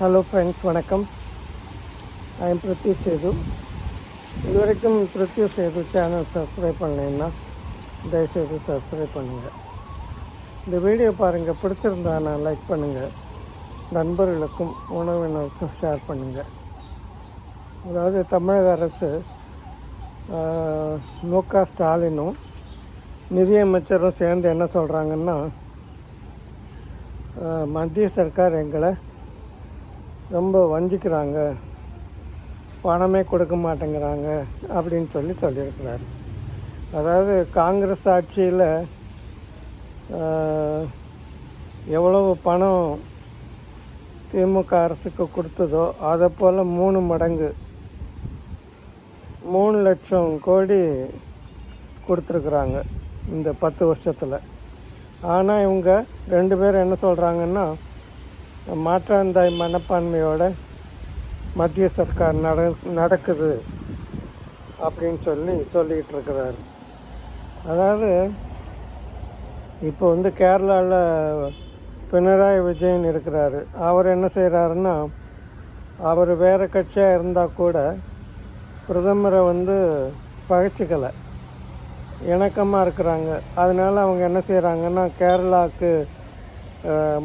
Hello friends வணக்கம். I am Setu இது வரைக்கும் பிருத்வி சேது சேனல் சப்ஸ்கிரைப் பண்ணலைன்னா தயவுசெய்து சப்ஸ்கிரைப் பண்ணுங்கள் இந்த வீடியோ பாருங்கள் பிடிச்சிருந்தா நான் லைக் பண்ணுங்கள் நண்பர்களுக்கும் உணவினருக்கும் ஷேர் பண்ணுங்கள் அதாவது தமிழக அரசு மு க ஸ்டாலினும் நிதியமைச்சரும் சேர்ந்து என்ன சொல்கிறாங்கன்னா மத்திய சர்க்கார் எங்களை ரொம்ப வஞ்சிக்கிறாங்க. பணமே கொடுக்க மாட்டேங்கிறாங்க அப்படின்னு சொல்லி சொல்லியிருக்கிறார். அதாவது காங்கிரஸ் ஆட்சியில் எவ்வளவு பணம் திமுக அரசுக்கு கொடுத்ததோ அதை போல் மூணு மடங்கு மூணு லட்சம் கோடி கொடுத்துருக்குறாங்க இந்த பத்து வருஷத்தில். ஆனால் இவங்க ரெண்டு பேரும் என்ன சொல்கிறாங்கன்னா மாற்றாந்தாய் மனப்பான்மையோட மத்திய சர்க்கார் நட நடக்குது அப்படின்னு சொல்லி சொல்லிக்கிட்டு இருக்கிறார் அதாவது இப்போ வந்து கேரளாவில் பினராயி விஜயன் இருக்கிறார். அவர் என்ன செய்கிறாருன்னா அவர் வேறு கட்சியாக இருந்தால் கூட பிரதமரை வந்து பகைச்சிக்கலை. இணக்கமாக இருக்கிறாங்க. அதனால் அவங்க என்ன செய்கிறாங்கன்னா கேரளாவுக்கு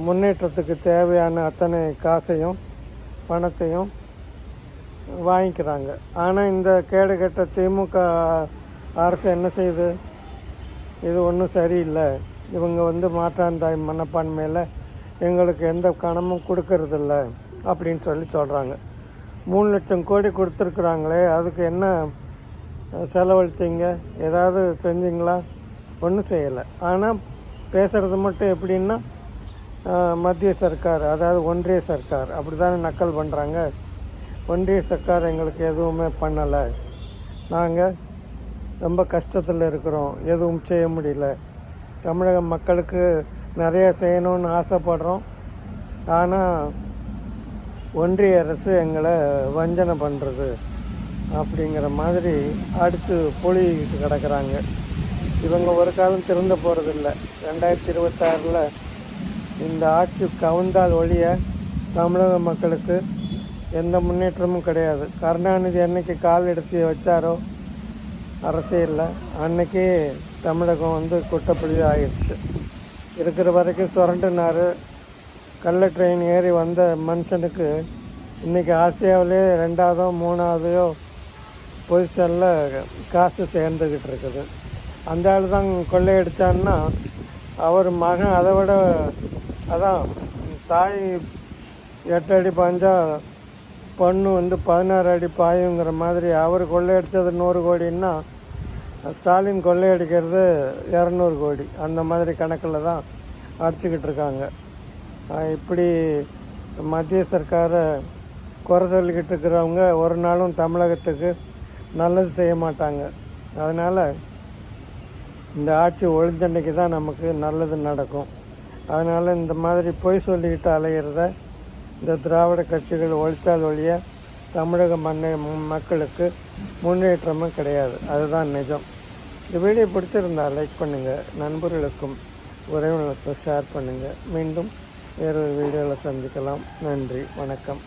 முன்னேற்றத்துக்கு தேவையான அத்தனை காசையும் பணத்தையும் வாங்கிக்கிறாங்க. ஆனால் இந்த கேடுகெட்ட திமுக அரசு என்ன செய்யுது? இது ஒன்றும் சரியில்லை. இவங்க வந்து மாற்றாந்தாய் மனப்பான்மையில் எங்களுக்கு எந்த கணமும் கொடுக்கறதில்ல அப்படின்னு சொல்லி சொல்கிறாங்க மூணு லட்சம் கோடி கொடுத்துருக்குறாங்களே அதுக்கு என்ன செலவழிச்சிங்க? ஏதாவது செஞ்சிங்களா? ஒன்றும் செய்யலை. ஆனால் பேசுகிறது மட்டும் எப்படின்னா மத்திய சர்க்கார் அதாவது ஒன்றிய சர்க்கார் அப்படி தானே நக்கல் பண்ணுறாங்க ஒன்றிய சர்க்கார் எங்களுக்கு எதுவுமே பண்ணலை. நாங்கள் ரொம்ப கஷ்டத்தில் இருக்கிறோம். எதுவும் செய்ய முடியல. தமிழக மக்களுக்கு நிறைய செய்யணும்னு ஆசைப்படுறோம். ஆனால் ஒன்றிய அரசு எங்களை வஞ்சனை பண்ணுறது அப்படிங்கிற மாதிரி அடித்து பொழிக்கிட்டு கிடக்குறாங்க. இவங்க ஒரு காலம் திறந்து போகிறதில்ல ரெண்டாயிரத்தி இருபத்தாறில் இந்த ஆட்சி கவுந்தால் ஒழிய தமிழக மக்களுக்கு எந்த முன்னேற்றமும் கிடையாது. கருணாநிதி அன்னைக்கு கால் எடுத்து வச்சாரோ? அரசியலில் அன்னைக்கே தமிழகம் வந்து குட்டப்படி ஆயிடுச்சு. இருக்கிற வரைக்கும் சுரண்டுனார். கள்ள ட்ரெயின் ஏறி வந்த மனுஷனுக்கு இன்றைக்கி ஆசியாவிலே ரெண்டாவதோ மூணாவதையோ பொசிஷனில் காசு சேர்ந்துக்கிட்டு இருக்குது. அந்த ஆள் தான் கொள்ளையடிச்சான்னா அவர் மகன் அதை விட அதான் தாய் எட்டு அடி பாஞ்சா பொண்ணு வந்து பதினாறு அடி பாயுங்கிற மாதிரி அவர் கொள்ளையடித்தது நூறு கோடின்னா ஸ்டாலின் கொள்ளையடிக்கிறது இரநூறு கோடி. அந்த மாதிரி கணக்கில் தான் அடிச்சுக்கிட்டு இருக்காங்க. இப்படி மத்திய சர்க்காரை குறை சொல்லிக்கிட்டு இருக்கிறவங்க ஒரு நாளும் தமிழகத்துக்கு நல்லது செய்ய மாட்டாங்க. அதனால் இந்த ஆட்சி ஒழிஞ்சன்னைக்கு தான் நமக்கு நல்லது நடக்கும். அதனால் இந்த மாதிரி பொய் சொல்லிக்கிட்டு அலையிறத இந்த திராவிட கட்சிகள் ஒழித்தால் ஒழிய தமிழக மண்ணை மக்களுக்கு முன்னேற்றமும் கிடையாது. அதுதான் நிஜம். இந்த வீடியோ பிடிச்சிருந்தால் லைக் பண்ணுங்கள் நண்பர்களுக்கும் உறவினர்களுக்கும் ஷேர் பண்ணுங்கள் மீண்டும் வேறொரு வீடியோவில் சந்திக்கலாம். நன்றி வணக்கம்.